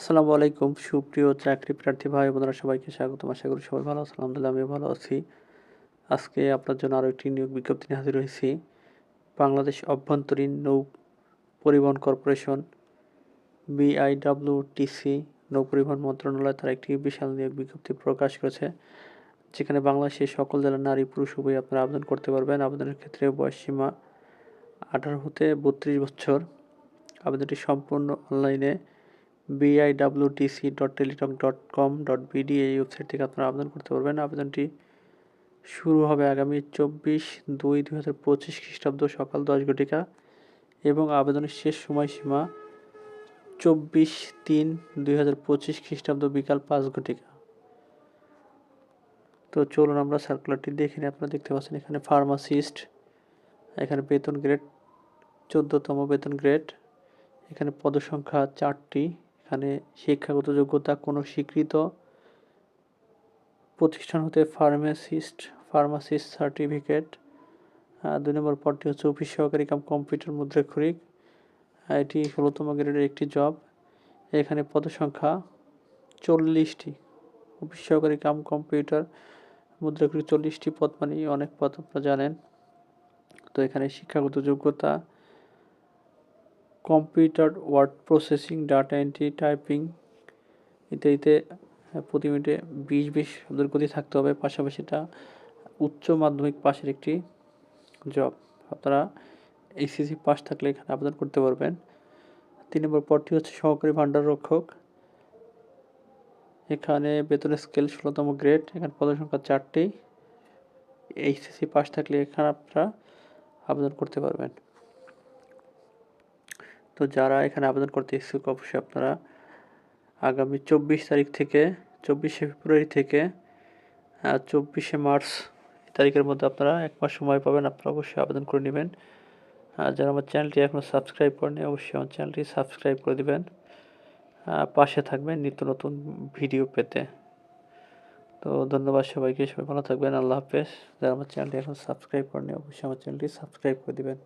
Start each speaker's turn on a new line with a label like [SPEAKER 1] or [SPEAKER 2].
[SPEAKER 1] আসসালামু আলাইকুম। সুপ্রিয় চাকরি প্রার্থী ভাই বোনেরা, সবাইকে স্বাগতম। আশা করি সবাই ভালো আছেন। আলহামদুলিল্লাহ, আমিও ভালো আছি। আজকে আপনার জন্য আরও একটি নিয়োগ বিজ্ঞপ্তি নিয়ে হাজির হয়েছি। বাংলাদেশ অভ্যন্তরীণ নৌ পরিবহন কর্পোরেশন, বিআইডব্লিউটিসি, নৌ পরিবহন মন্ত্রণালয় তার একটি বিশাল নিয়োগ বিজ্ঞপ্তি প্রকাশ করেছে, যেখানে বাংলাদেশের সকল জেলার নারী, পুরুষ উভয় আপনারা আবেদন করতে পারবেন। আবেদনের ক্ষেত্রে বয়স সীমা আঠারো হতে বত্রিশ বছর। আবেদনটি সম্পূর্ণ অনলাইনে BIWTC dot Teletalk dot com dot BD এই ওয়েবসাইট থেকে আপনারা আবেদন করতে পারবেন। আবেদনটি শুরু হবে আগামী চব্বিশ দুই দুই হাজার পঁচিশ খ্রিস্টাব্দ সকাল দশ ঘটিকা এবং আবেদনের শেষ সময়সীমা চব্বিশ তিন দুই হাজার পঁচিশ খ্রিস্টাব্দ বিকাল পাঁচ ঘটিকা। তো চলুন আমরা সার্কুলারটি দেখে নিই। আপনারা দেখতে পাচ্ছেন এখানে ফার্মাসিস্ট এখানে বেতন গ্রেড চোদ্দোতম বেতন গ্রেড এখানে পদসংখ্যা চারটি। এখানে শিক্ষাগত যোগ্যতা কোনো স্বীকৃত প্রতিষ্ঠান হতে ফার্মাসিস্ট ফার্মাসিস্ট সার্টিফিকেট। দুই নম্বর পদটি হচ্ছে অফিস সহকারী কাম কম্পিউটার মুদ্রাক্ষরিক। এটি ষোলোতম গ্রেডের একটি জব। এখানে পদসংখ্যা চল্লিশটি। অফিস সহকারী কাম কম্পিউটার মুদ্রাক্ষরিক চল্লিশটি পদ মানে অনেক পদ, আপনারা জানেন। তো এখানে শিক্ষাগত যোগ্যতা computer word processing, data entry, typing ইত্যাদিতে প্রতি মিনিটে বিশ বিশ শব্দের গতি থাকতে হবে। পাশাপাশি এটা উচ্চ মাধ্যমিক পাশের একটি জব আপনারা এইচএসসি পাস থাকলে এখানে আবেদন করতে পারবেন। তিন নম্বর পদটি হচ্ছে সহকারী ভাণ্ডার রক্ষক। এখানে বেতনের স্কেল ষোলোতম গ্রেড এখানে পদের সংখ্যা চারটি। এইচএসসি পাস থাকলে এখানে আপনারা আবেদন করতে পারবেন। তো যারা এখানে আবেদন করতে ইচ্ছুক, অবশ্যই আপনারা আগামী চব্বিশ তারিখ থেকে, চব্বিশে ফেব্রুয়ারি থেকে চব্বিশে মার্চ তারিখের মধ্যে আপনারা এক মাস সময় পাবেন। আপনারা অবশ্যই আবেদন করে নেবেন। আর যারা আমার চ্যানেলটি এখনও সাবস্ক্রাইব করেনি অবশ্যই আমার চ্যানেলটি সাবস্ক্রাইব করে দেবেন। পাশে থাকবেন নিত্য নতুন ভিডিও পেতে। তো ধন্যবাদ সবাইকে, সবাই ভালো থাকবেন, আল্লাহ হাফেজ। যারা আমার চ্যানেলটি এখন সাবস্ক্রাইব করেনি অবশ্যই আমার চ্যানেলটি সাবস্ক্রাইব করে দেবেন।